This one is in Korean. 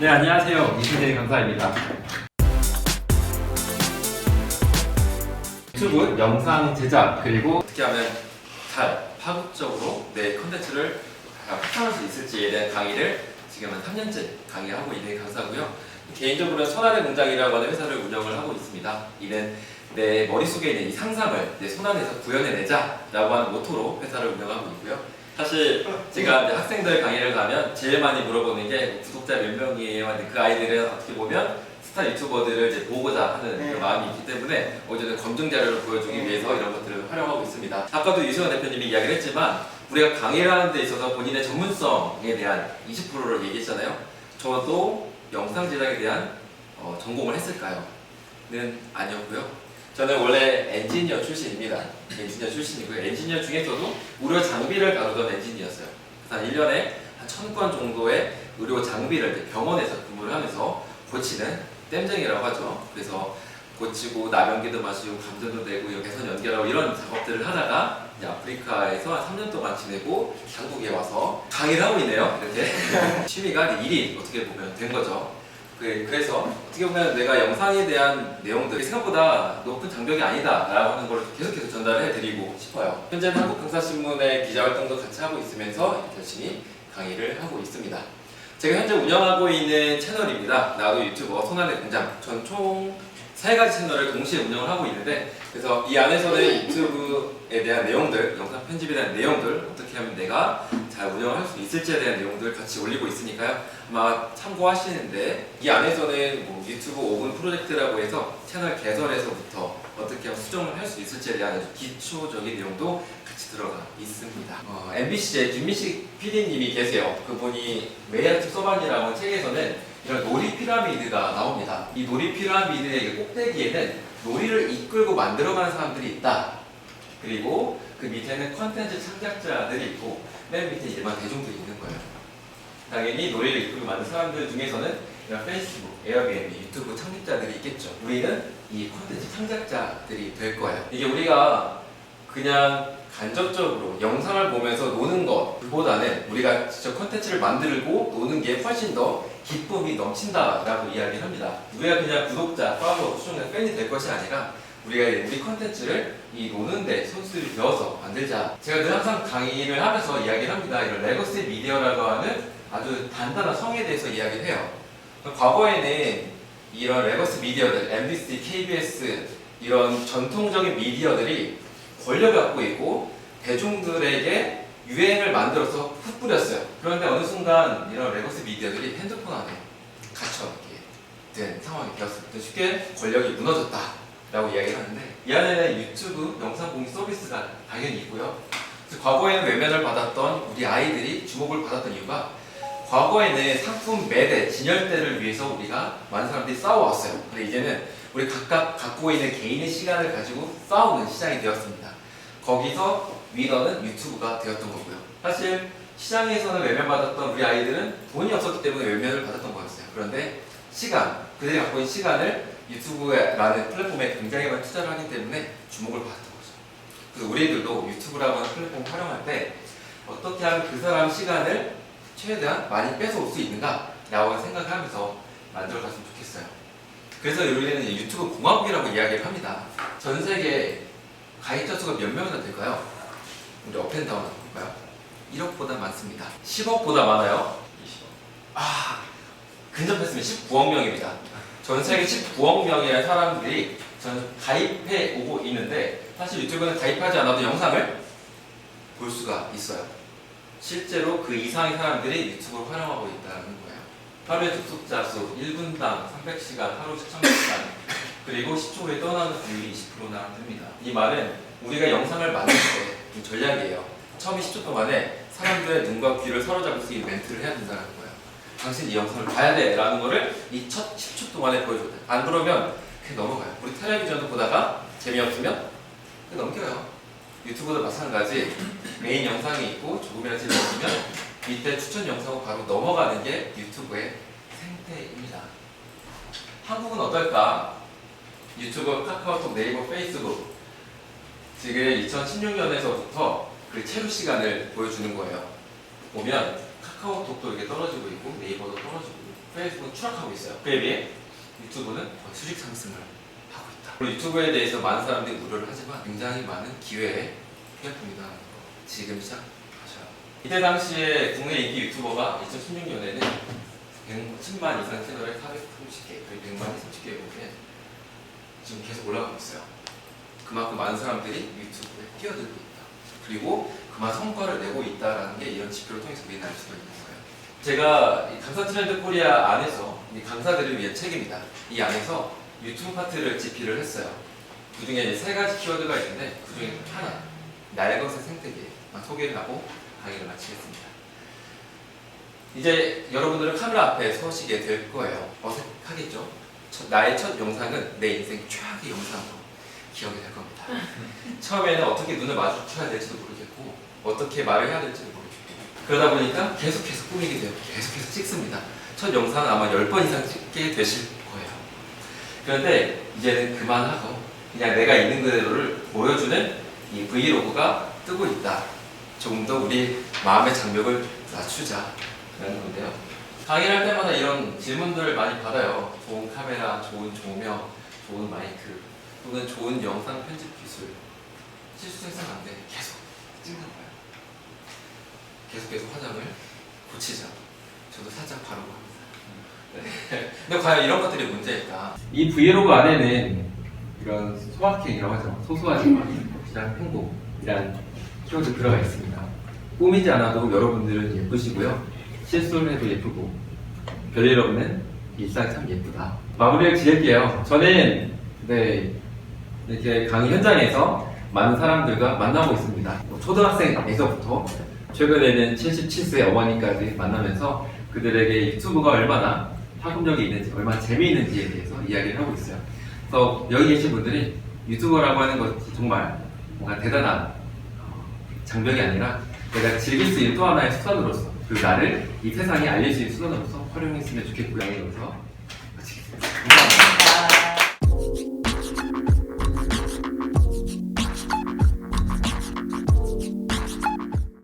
네, 안녕하세요. 이순재 강사입니다. 유튜브 영상 제작 그리고 어떻게 하면 잘 파급적으로 내 컨텐츠를 확산할 수 있을지에 대한 강의를 지금 한 3년째 강의하고 있는 강사고요. 개인적으로는 손안의 공장이라고 하는 회사를 운영을 하고 있습니다. 이는 내 머릿속에 있는 이 상상을 내 손안에서 구현해내자라고 하는 모토로 회사를 운영하고 있고요. 사실 제가 이제 학생들 강의를 가면 제일 많이 물어보는 게 구독자 몇 명이에요? 근데 그 아이들은 어떻게 보면 스타 유튜버들을 이제 보고자 하는 네. 그런 마음이 있기 때문에 어제는 검증 자료를 보여주기 위해서 이런 것들을 활용하고 있습니다. 아까도 유승환 대표님이 이야기를 했지만 우리가 강의를 하는 데 있어서 본인의 전문성에 대한 20%를 얘기했잖아요. 저도 영상 제작에 대한 어, 전공을 했을까요? 는 아니었고요. 저는 원래 엔지니어 출신입니다. 엔지니어 출신이고요. 엔지니어 중에서도 의료 장비를 다루던 엔지니어였어요. 그래서 한 1년에 한 1000건 정도의 의료 장비를 병원에서 근무를 하면서 고치는 땜쟁이라고 하죠. 그래서 고치고 남연기도 마시고 감전도 내고 이렇게 선 연결하고 이런 작업들을 하다가 이제 아프리카에서 한 3년 동안 지내고 한국에 와서 강의를 하고 있네요. 이렇게 취미가 일이 어떻게 보면 된 거죠. 그- 그래서 어떻게 보면 내가 영상에 대한 내용들이 생각보다 높은 장벽이 아니다라고 하는 걸 계속해서 전달해 드리고 싶어요. 현재는 한국강사신문의 기자 활동도 같이 하고 있으면서 열심히 강의를 하고 있습니다. 제가 현재 운영하고 있는 채널입니다. 나도 유튜버 손안의 공장. 전 총 세 가지 채널을 동시에 운영을 하고 있는데 그래서 이 안에서는 유튜브에 대한 내용들, 영상 편집에 대한 내용들 어떻게 하면 내가 잘 운영을 할수 있을지에 대한 내용들 같이 올리고 있으니까요. 아마 참고하시는데 이 안에서는 뭐 유튜브 5분 프로젝트라고 해서 채널 개설에서부터 어떻게 수정을 할 수 있을지에 대한 기초적인 내용도 같이 들어가 있습니다. 어, MBC의 김민식 PD님이 계세요. 그분이 메이아트 소반이라고 하는 책에서는 이런 놀이 피라미드가 나옵니다. 이 놀이 피라미드의 꼭대기에는 놀이를 이끌고 만들어가는 사람들이 있다. 그리고 그 밑에는 컨텐츠 창작자들이 있고 맨 밑에 일반 대중들이 있는 거예요. 당연히 놀이를 이끌고 만든 사람들 중에서는 이런 페이스북, 에어비앤비, 유튜브 창립자들이 있겠죠. 우리는 이 콘텐츠 창작자들이 될 거예요. 이게 우리가 그냥 간접적으로 영상을 보면서 노는 것보다는 우리가 직접 콘텐츠를 만들고 노는 게 훨씬 더 기쁨이 넘친다라고 이야기를 합니다. 우리가 그냥 구독자, 팔로워, 수종자, 팬이 될 것이 아니라 우리가 우리 콘텐츠를 이 노는데 손수를 배워서 만들자. 제가 늘 항상 강의를 하면서 이야기를 합니다. 이런 레거시 미디어라고 하는 아주 단단한 성에 대해서 이야기를 해요. 과거에는 이런 레거스 미디어들, MBC, KBS 이런 전통적인 미디어들이 권력을 갖고 있고 대중들에게 유행을 만들어서 흩 뿌렸어요. 그런데 어느 순간 이런 레거스 미디어들이 핸드폰 안에 갇혀 있게 된 상황이 때 쉽게 권력이 무너졌다 라고 이야기를 하는데 이 안에는 유튜브 영상 공유 서비스가 당연히 있고요. 과거에는 외면을 받았던 우리 아이들이 주목을 받았던 이유가 과거에는 상품 매대, 진열대를 위해서 우리가 많은 사람들이 싸워왔어요. 근데 이제는 우리 각각 갖고 있는 개인의 시간을 가지고 싸우는 시장이 되었습니다. 거기서 위너는 유튜브가 되었던 거고요. 사실 시장에서는 외면받았던 우리 아이들은 돈이 없었기 때문에 외면을 받았던 거였어요. 그런데 시간, 그들이 갖고 있는 시간을 유튜브라는 플랫폼에 굉장히 많이 투자를 하기 때문에 주목을 받았던 거죠. 그래서 우리들도 유튜브라고 하는 플랫폼을 활용할 때 어떻게 하면 그 사람 시간을 최대한 많이 뺏어올 수 있는가라고 생각하면서 만들어갔으면 좋겠어요. 그래서 이제 유튜브 공화국이라고 이야기를 합니다. 전 세계 가입자 수가 몇 명이나 될까요? 우리 업앤다운 볼까요? 1억보다 많습니다. 10억보다 많아요. 20억. 아, 근접했으면 19억 명입니다. 전 세계 19억 명의 사람들이 전 가입해 오고 있는데 사실 유튜브는 가입하지 않아도 영상을 볼 수가 있어요. 실제로 그 이상의 사람들이 유튜브를 활용하고 있다는 거예요. 하루에 접속자 수 1분당 300시간, 하루 시청 시간, 그리고 10초 후에 떠나는 비율이 20%나 됩니다. 이 말은 우리가 영상을 만들 때 이 전략이에요. 처음 10초 동안에 사람들의 눈과 귀를 사로잡을 수 있는 멘트를 해야 된다는 거예요. 당신 이 영상을 봐야 돼 라는 거를 이 첫 10초 동안에 보여줘야 돼. 안 그러면 그냥 넘어가요. 우리 텔레비전도 보다가 재미없으면 그냥 넘겨요. 유튜브도 마찬가지 메인 영상이 있고 조금이라도 재미없으면 밑에 추천 영상으로 바로 넘어가는 게 유튜브의 생태입니다. 한국은 어떨까? 유튜브, 카카오톡, 네이버, 페이스북 지금 2016년에서부터 그 체류 시간을 보여주는 거예요. 보면 카카오톡도 이렇게 떨어지고 있고 네이버도 떨어지고 페이스북은 추락하고 있어요. 그에 비해 유튜브는 수직 상승을 하고 있다. 그리고 유튜브에 대해서 많은 사람들이 우려를 하지만 굉장히 많은 기회에 플랫폼이다 지금 시작하셔야 합니다. 이때 당시에 국내 인기 유튜버가 2016년에는 110만 이상 채널에 430개, 거의 100만이 30개 보면 지금 계속 올라가고 있어요. 그만큼 많은 사람들이 유튜브에 뛰어들고 있다. 그리고 그만 성과를 내고 있다라는 게 이런 지표를 통해서 우리는 알 수가 있는 거예요. 제가 이 강사 트렌드 코리아 안에서 이 강사들을 위한 책입니다. 이 안에서 유튜브 파트를 집필을 했어요. 그 중에 세 가지 키워드가 있는데 그 중에 하나, 나의 것의 생태계만 소개를 하고 강의를 마치겠습니다. 이제 여러분들은 카메라 앞에 서시게 될 거예요. 어색하겠죠? 첫- 나의 첫 영상은 내 인생 최악의 영상으로 기억이 될 겁니다. 처음에는 어떻게 눈을 마주쳐야 될지도 모르겠고 어떻게 말을 해야 될지도 모르겠고 그러다 보니까 계속해서 꾸미게 되고 계속해서 찍습니다. 첫 영상은 아마 10번 이상 찍게 되실 거예요. 그런데 이제는 그만하고 그냥 내가 있는 그대로를 보여주는 이 브이로그가 뜨고 있다. 조금 더 우리 마음의 장벽을 낮추자 라는 건데요. 강의를 할 때마다 이런 질문들을 많이 받아요. 좋은 카메라, 좋은 조명, 좋은 마이크, 또는 좋은 영상 편집 기술. 실수 생산 안 돼. 계속 찍는 거예요. 계속 계속 화장을 고치자. 저도 살짝 바르고 합니다. 네. 근데 과연 이런 것들이 문제일까? 이 브이로그 안에는 이런 소확행이라고 하죠. 소소하지만 가장 행복이란 키워드 들어가 있습니다. 꾸미지 않아도 여러분들은 예쁘시고요. 실수를 해도 예쁘고 별일 없는 일상이 참 예쁘다. 마무리를 지을게요. 저는 네 이렇게 강의 현장에서 많은 사람들과 만나고 있습니다. 뭐 초등학생에서부터 최근에는 77세 어머니까지 만나면서 그들에게 유튜브가 얼마나 파급력이 있는지, 얼마나 재미있는지에 대해서 이야기를 하고 있어요. 그래서 여기 계신 분들이 유튜버라고 하는 것이 정말 뭔가 대단한 어, 장벽이 아니라 내가 즐길 수 있는 또 하나의 수단으로서 그리고 나를 이 세상에 있는 수단으로서 활용했으면 좋겠고요. 여기서